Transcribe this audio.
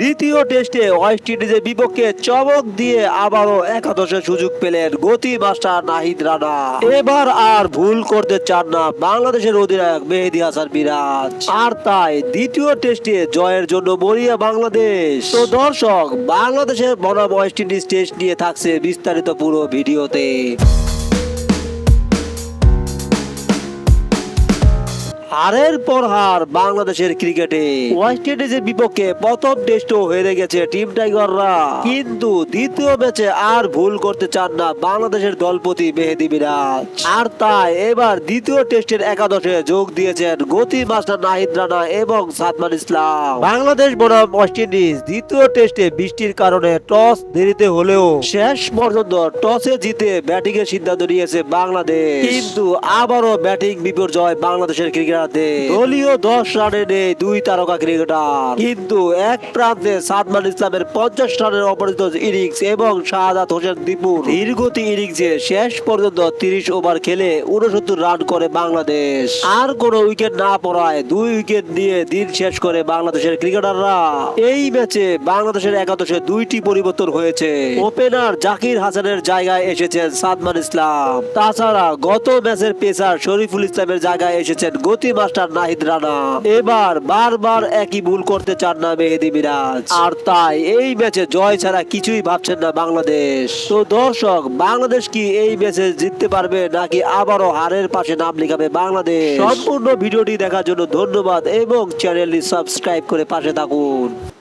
দ্বিতীয় টেস্টে ওয়েস্ট ইন্ডিজের বিপক্ষে চমক দিয়ে আবারও একাদশে সুযোগ পেলেন গতি মাস্টার নাহিদ রানা। এবার আর ভুল করতে চান না বাংলাদেশের অধিনায়ক মেহেদি হাসান মিরাজ। আর তাই দ্বিতীয় টেস্টে জয়ের জন্য মরিয়া বাংলাদেশ। তো দর্শক, বাংলাদেশের বনাম ওয়েস্ট ইন্ডিজ টেস্ট নিয়ে থাকছে বিস্তারিত পুরো ভিডিওতে। হারের পর হার বাংলাদেশের ক্রিকেটে। ওয়েস্ট ইন্ডিজের বিপক্ষে প্রথম টেস্টও হেরে গেছে টিম টাইগাররা কিন্তু দ্বিতীয় ম্যাচে আর ভুল করতে চান না বাংলাদেশের দলপতি মেহেদি মিরাজ। আর তাই এবার দ্বিতীয় টেস্টের একাদশে যোগ দিয়েছেন গতি মাস্টার নাহিদ রানা এবং সাদমান ইসলাম। বাংলাদেশ বনাম ওয়েস্ট ইন্ডিজ দ্বিতীয় টেস্টে বৃষ্টির কারণে টস দেরিতে হলেও শেষ পর্যন্ত টসে জিতে ব্যাটিং এর সিদ্ধান্ত নিয়েছে বাংলাদেশ। কিন্তু আবারও ব্যাটিং বিপর্যয় বাংলাদেশের ক্রিকেটারদের দলীয় দশ রানে নেই দুই তারকা ক্রিকেটার। কিন্তু এক প্রান্তে সাদমান ইসলামের পঞ্চাশ রানের অপরাজিত ইনিংস এবং শাহাদাত হোসেন দীপুর ইনিংসে শেষ পর্যন্ত তিরিশ ওভার খেলে উনসত্তর রান করে বাংলাদেশ। আর কোনো উইকেট না পড়ায় দুই উইকেট নিয়ে দিন শেষ করে বাংলাদেশের ক্রিকেটাররা। এই ম্যাচে বাংলাদেশের একাদশে দুইটি পরিবর্তন হয়েছে। ওপেনার জাকির হাসানের জায়গায় এসেছেন সাদমান ইসলাম। তাছাড়া গত ম্যাচের পেসার শরীফুল ইসলামের জায়গায় এসেছেন গতি মাস্টার নাহিদ রানা এবার বারবার একই ভুল করতে চান না মেহেদি মিরাজ। আর তাই এই ম্যাচে জয় ছাড়া কিছুই ভাবছেন না বাংলাদেশ। তো দর্শক, বাংলাদেশ কি এই ম্যাচে জিততে পারবে, নাকি আবারও হারের পাশে নাম লিখাবে বাংলাদেশ? সম্পূর্ণ ভিডিওটি দেখার জন্য ধন্যবাদ, এবং চ্যানেলটি সাবস্ক্রাইব করে পাশে থাকুন।